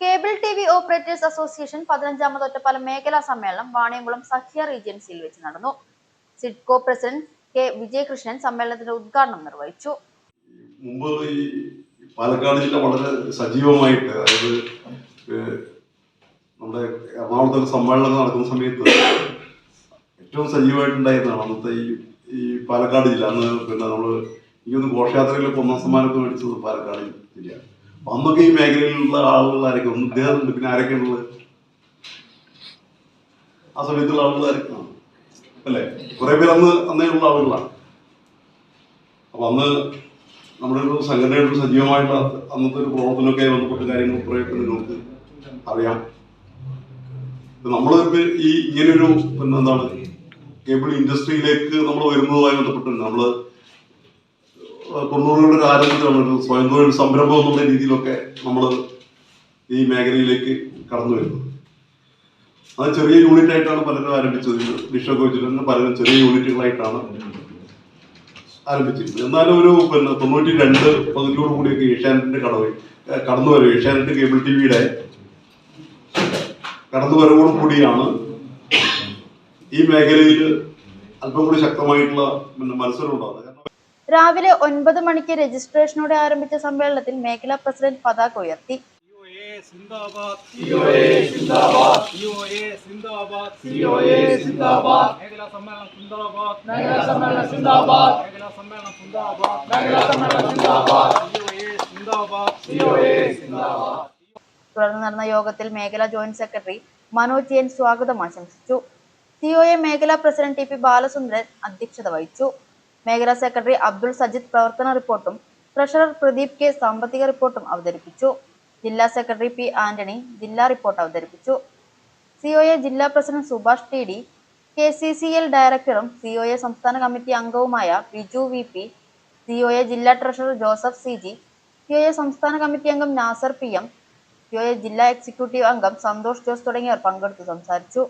Cable T V operators association പതിനഞ്ചാമത് Ottapalam മേഖലാ സമ്മേളനം വാണിയംകുളം സഖ്യ റീജൻസിയിൽ വെച്ച് നടന്നു. സിഡ്കോ പ്രസിഡന്റ് കെ വിജയകൃഷ്ണൻ സമ്മേളനത്തിന്റെ ഉദ്ഘാടനം നിർവഹിച്ചു. മുമ്പ് ഈ പാലക്കാട് ജില്ല വളരെ സജീവമായിട്ട് അതായത് നമ്മുടെ എറണാകുളത്ത് സമ്മേളനം നടക്കുന്ന സമയത്ത് ഏറ്റവും സജീവമായിട്ടുണ്ടായിരുന്നതാണ് അന്നത്തെ ഈ ഈ പാലക്കാട് ജില്ല. അന്ന് പിന്നെ നമ്മൾ ഈ ഒന്ന് ഘോഷയാത്രയിലൊക്കെ ഒന്നാം സമ്മാനമൊക്കെ മേടിച്ചത് പാലക്കാട് ജില്ലയാണ് അന്നൊക്കെ ഈ മേഖലയിലുള്ള ആളുകൾ ആരൊക്കെ ഒന്ന് ഇദ്ദേഹമുണ്ട് പിന്നെ ആരൊക്കെയുള്ളത് ആ സമയത്തുള്ള ആളുകൾ ആരൊക്കെയാണ് അല്ലേ? കുറെ പേര് അന്ന് അന്നേ ഉള്ള ആളുകളാണ്. അപ്പൊ അന്ന് നമ്മുടെ ഒരു സംഘടനയുടെ സജീവമായിട്ടുള്ള അന്നത്തെ ഒരു പ്രവർത്തനമൊക്കെ ബന്ധപ്പെട്ട കാര്യങ്ങൾ കുറേയൊക്കെ നിങ്ങൾക്ക് അറിയാം. നമ്മൾ ഈ ഇങ്ങനെ ഒരു എന്താണ് കേബിൾ ഇൻഡസ്ട്രിയിലേക്ക് നമ്മൾ വരുന്നതുമായി ബന്ധപ്പെട്ടുണ്ട് നമ്മൾ തൊണ്ണൂറുകളുടെ ഒരു ആരംഭത്തിലാണ് ഒരു സ്വയം തൊഴിൽ സംരംഭം എന്നുള്ള രീതിയിലൊക്കെ നമ്മൾ ഈ മേഖലയിലേക്ക് കടന്നു വരുന്നത്. അത് ചെറിയ യൂണിറ്റ് ആയിട്ടാണ് പലരും ആരംഭിച്ചത്. ഡിഷൊക്കെ വെച്ചിട്ട് പലരും ചെറിയ യൂണിറ്റുകളായിട്ടാണ് ആരംഭിച്ചിരുന്നത് എന്നാലും ഒരു പിന്നെ തൊണ്ണൂറ്റി രണ്ട് പകുതിയോട് കൂടിയൊക്കെ ഏഷ്യാനെറ്റിന്റെ കടവ് കടന്നു വരും. ഏഷ്യാനെറ്റ് കേബിൾ ടി വിയുടെ കടന്നു വരവോട് കൂടിയാണ് ഈ മേഖലയിൽ അല്പം കൂടി ശക്തമായിട്ടുള്ള പിന്നെ മത്സരം ഉണ്ടാകുന്നത് രാവിലെ ഒൻപത് മണിക്ക് രജിസ്ട്രേഷനോടെ ആരംഭിച്ച സമ്മേളനത്തിൽ മേഖലാ പ്രസിഡന്റ് പതാക ഉയർത്തി. COA സിന്ദാബാദ് COA സിന്ദാബാദ് COA സിന്ദാബാദ് COA സിന്ദാബാദ്. മേഖലാ സമ്മേളനം സിന്ദാബാദ് മേഖലാ സമ്മേളനം സിന്ദാബാദ്. മേഖലാ സമ്മേളനം സിന്ദാബാദ്. മേഖലാ സമ്മേളനം സിന്ദാബാദ്. COA സിന്ദാബാദ് COA സിന്ദാബാദ്. തുടർന്ന് നടന്ന യോഗത്തിൽ മേഖലാ ജോയിന്റ് സെക്രട്ടറി മനോജ് ജെയിൻ സ്വാഗതം ആശംസിച്ചു. സിഒഎ മേഖലാ പ്രസിഡന്റ് ടി പി ബാലസുന്ദരൻ അധ്യക്ഷത വഹിച്ചു. മേഖലാ സെക്രട്ടറി അബ്ദുൾ സജിദ് പ്രവർത്തന റിപ്പോർട്ടും ട്രഷറർ പ്രദീപ് കെ സാമ്പത്തിക റിപ്പോർട്ടും അവതരിപ്പിച്ചു. ജില്ലാ സെക്രട്ടറി പി ആന്റണി ജില്ലാ റിപ്പോർട്ട് അവതരിപ്പിച്ചു. സിഒഎ ജില്ലാ president Subhash T D K C C L ഡയറക്ടറും സിഒഎ സംസ്ഥാന കമ്മിറ്റി അംഗവുമായ ബിജു വി പി സിഒഎ ജില്ലാ treasurer Joseph C G COA സംസ്ഥാന കമ്മിറ്റി അംഗം നാസർ പി എം സിഒഎ ജില്ലാ എക്സിക്യൂട്ടീവ് അംഗം സന്തോഷ് ജോസ് തുടങ്ങിയവർ പങ്കെടുത്തു സംസാരിച്ചു.